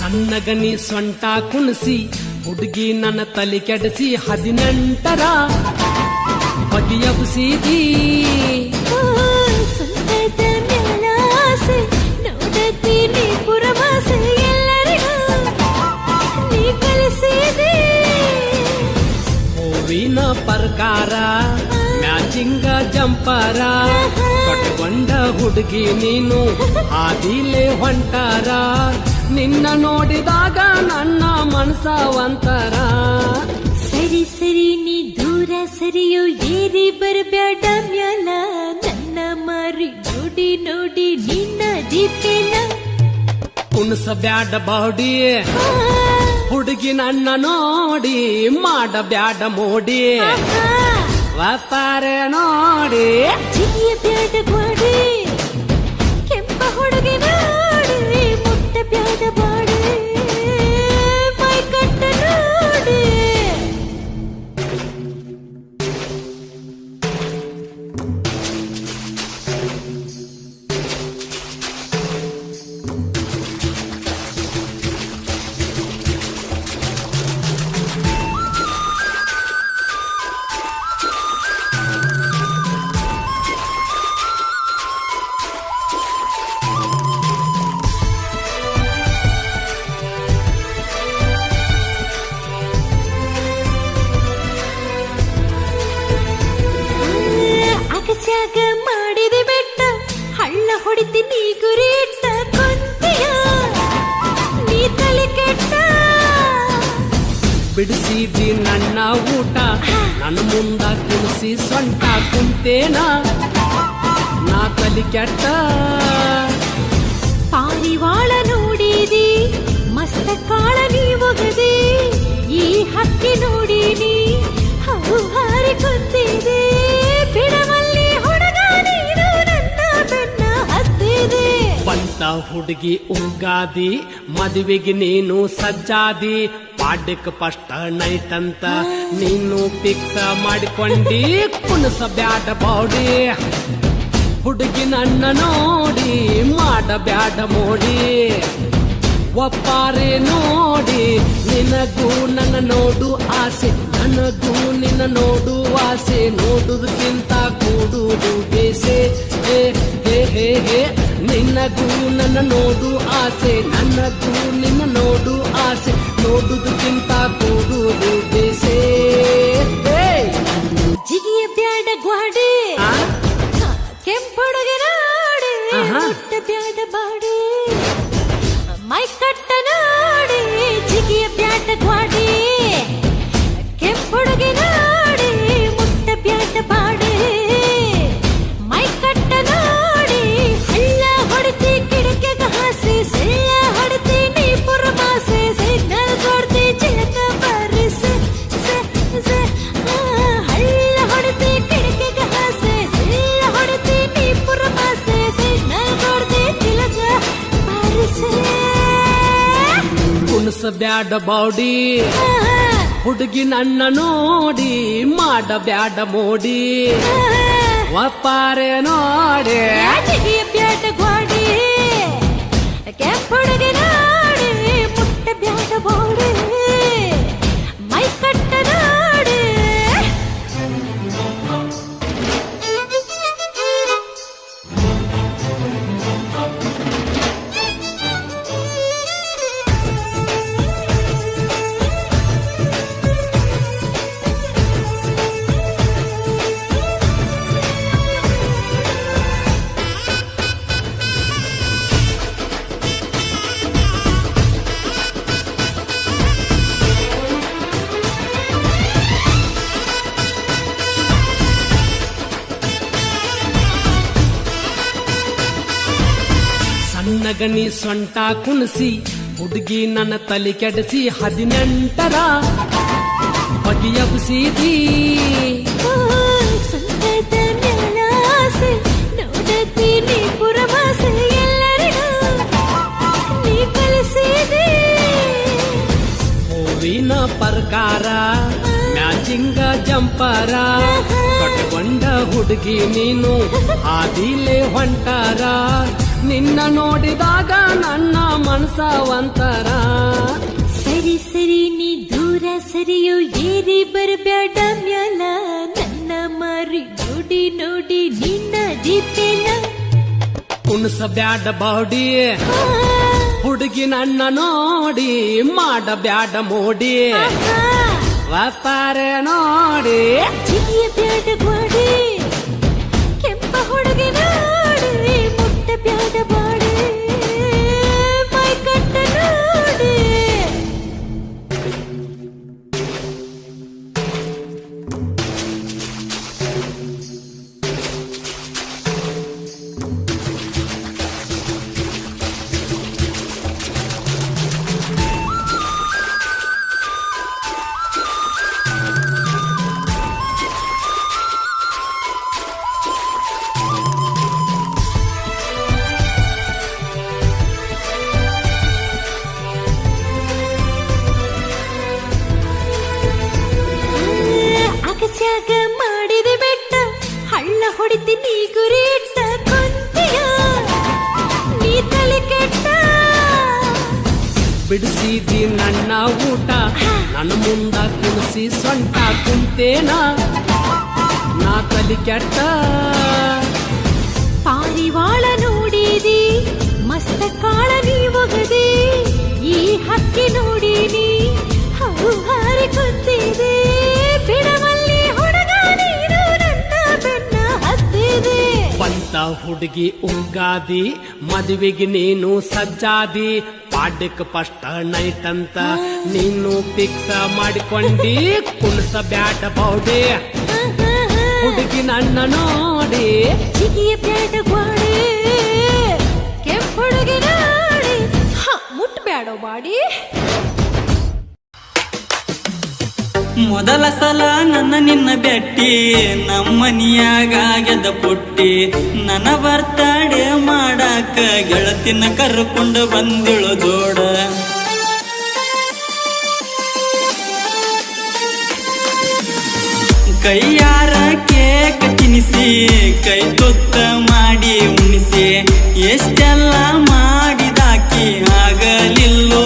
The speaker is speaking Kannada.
ಸಣ್ಣಗನಿ ಸೊಂಟ ಕುಣಿಸಿ, ಹುಡುಗಿ ನನ್ನ ತಲೆ ಕೆಡಿಸಿ ಹದಿನೆಂಟರ ಬಗೆಯಬುಸಿದಿ ಹೂವಿನ ಪರ್ಕಾರ, ಮ್ಯಾಚಿಂಗ ಜಂಪಾರ, ಕಟ್ಕೊಂಡ ಹುಡುಗಿ ನೀನು ಆದಿಲೆ ಹೊಂಟಾರ. ನಿನ್ನ ನೋಡಿದಾಗ ನನ್ನ ಮನಸ ಒಂತರ ಸರಿ ಸರಿ ನೀ ದೂರ ಸರಿಯೋ ಏರಿ ಬರಬೇಡ ಮ್ಯಾಲ. ನನ್ನ ಮರಿ ನೋಡಿ ನೋಡಿ ನಿನ್ನ ದೀಪೇನ ಉಣಸ ಬ್ಯಾಡ ಬಾಡಿ ಹುಡುಗಿ ನನ್ನ ನೋಡಿ ಮಾಡ. ಬ್ಯಾಡ ಮೋಡಿ ವ್ಯಾಪಾರ ನೋಡಿ. ಬ್ಯಾಡ ಗ್ವಾಡಿ ಬಿಡಿಸಿದಿ ನನ್ನ ಊಟ. ನನ್ನ ಮುಂದ ಕುಣಿಸಿ ಸೊಂಟ ಕುಂತೇನ. ನಾ ಕಲಿ ಕೆಟ್ಟ. ಪಾರಿವಾಳ ನೋಡಿದಿ ಮಸ್ತ ಕಾಳ ನೀ ಒಗದಿ ಈ ಹಕ್ಕಿ ನೋಡಿದಿ ಹೌ ಹಾರಿ ಕುಂತಿದೆ. ಬಿಡವಲ್ಲಿ ಹುಡುಗ ನೀನು ನನ್ನ ಬೆನ್ನ ಹತ್ತಿದೆ. ಬಂತ ಹುಡುಗಿ ಉಂಗಾದಿ ಮದುವೆಗೆ ನೀನು ಸಜ್ಜಾದಿ ಪಾಡ್ಯಕ್ ಫಸ್ಟ್ ನೈಟ್ ಅಂತ ನೀನು ಪಿಕ್ಸ ಮಾಡಿಕೊಂಡಿ, ಕುಣಸ ಬ್ಯಾಡ ಬಾಡಿ. ಹುಡುಗಿ ನನ್ನ ನೋಡಿ, ಮಾಡ ಬ್ಯಾಡ ಮೋಡಿ. ಒಪ್ಪಾರೆ ನೋಡಿ, ನಿನಗೂ ನನ್ನ ನೋಡು ಆಸೆ, ನನಗೂ ನಿನ್ನ ನೋಡು ಆಸೆ. ನೋಡುದಕ್ಕಿಂತ ಕೂಡುದು ಬೇಸೆ. ಹೇ ಹೇ ಹೇ ನಿನ್ನಗೂ ನನ್ನ ನೋಡು ಆಸೆ ನನ್ನಗೂ ನಿನ್ನ ನೋಡು ಆಸೆ. ನೋಡುವುದಕ್ಕಿಂತ ಕೂಡುವುದು ಬೇಸೇ. ಜಿಗಿಯ ಬ್ಯಾಡ ಗ್ವಾಡಿ. ಬ್ಯಾಡ ಬಾಡಿ ಹುಡುಗಿ ನನ್ನ ನೋಡಿ ಮಾಡ ಬ್ಯಾಡ ಮೋಡಿ. ಒಪ್ಪಾರೆ ನೋಡಿ. ಬ್ಯಾಡ ಗೋಡಿ. ಕೆಂಪುಡುಗಿ ನೋಡಿ ಮುಟ್ಟ ಬ್ಯಾಡ ಬೋಡಿ ಸಣ್ಣಗನಿ ಸೊಂಟ ಕುಣಿಸಿ ಹುಡುಗಿ ನನ್ನ ತಲೆ ಕೆಡಿಸಿ ಹದಿನೆಂಟರ ಬಗೆಯಬುಸಿದಿ ಹೂವಿನ ಪರ್ಕಾರ ಮ್ಯಾಚಿಂಗ ಜಂಪಾರ ಕಟ್ಕೊಂಡ ಹುಡುಗಿ ನೀನು ಆದಿಲೆ ಹೊಂಟಾರ. ನಿನ್ನ ನೋಡಿದಾಗ ನನ್ನ ಮನಸ ಒಂತರ ಸರಿ ಸರಿ ನೀ ದೂರ ಸರಿಯೋ ಏರಿ ಬರಬೇಡ ಮ್ಯಾಲ. ನನ್ನ ಮರಿ ನೋಡಿ ನೋಡಿ ನಿನ್ನ ದೀಪೆಲ್ಲ ಕುಣಸ ಬ್ಯಾಡ ಬಾಡಿ ಹುಡುಗಿ ನನ್ನ ನೋಡಿ ಮಾಡ. ಬ್ಯಾಡ ಮೋಡಿ ವ್ಯಾಪಾರ ನೋಡಿ. ಬೇಡ. ಬ್ಯಾಡ ಮುಟ್ಟ ಬ್ಯಾಡ ಬಿಡಿಸಿದಿ ನನ್ನ ಊಟ. ನನ್ನ ಮುಂದ ಕುಣಿಸಿ ಸೊಂಟ ಕುಂತೇನ. ನಾ ತಲಿ ಕೆಟ್ಟ. ಪಾರಿವಾಳ ನೋಡಿದಿ ಮಸ್ತ ಕಾಳ ನೀ ಒಗದಿ ಈ ಹಕ್ಕಿ ನೋಡಿದಿ ಹೌ ಹಾರಿ ಕುಂತಿದೆ. ಬಿಡವಲ್ಲಿ ಹುಡುಗ ನೀನು ನನ್ನ ಬೆನ್ನ ಹತ್ತಿದೆ. ಬಂತ ಹುಡುಗಿ ಉಗ್ಗಾದಿ ಮದುವೆಗೆ ನೀನು ಸಜ್ಜಾದಿ ಪಾಡ್ಯಕ್ ಫಸ್ಟ್ ನೈಟ್ ಅಂತ ನೀನು ಫಿಕ್ಸ್ ಮಾಡಿಕೊಂಡಿ, ಕುಣಸ ಬ್ಯಾಟ ಬೌಡಿ ಹುಡುಗಿ ನನ್ನ ನೋಡಿ. ಚಿಗಿಯ ಬ್ಯಾಟ ಕೆಂಪು ಹುಡುಗಿ ಮುಟ್ಬ್ಯಾಡ ಮೊದಲ ಸಲ ನನ್ನ ನಿನ್ನ ಬೆಟ್ಟಿ ನಮ್ಮನಿಯಾಗ ಗೆದ್ದ ಪುಟ್ಟಿ. ನನ್ನ ಬರ್ತಾಡೆ ಮಾಡಾಕ ಗೆಳತಿನ ಕರ್ಕೊಂಡು ಬಂದಳು ಜೋಡ. ಕೈಯಾರ ಕೇಕ್ ತಿನಿಸಿ, ಕೈ ತುತ್ತ ಮಾಡಿ ಉಣಿಸಿ. ಎಷ್ಟೆಲ್ಲ ಮಾಡಿದಾಕಿ ಆಗಲಿಲ್ಲೋ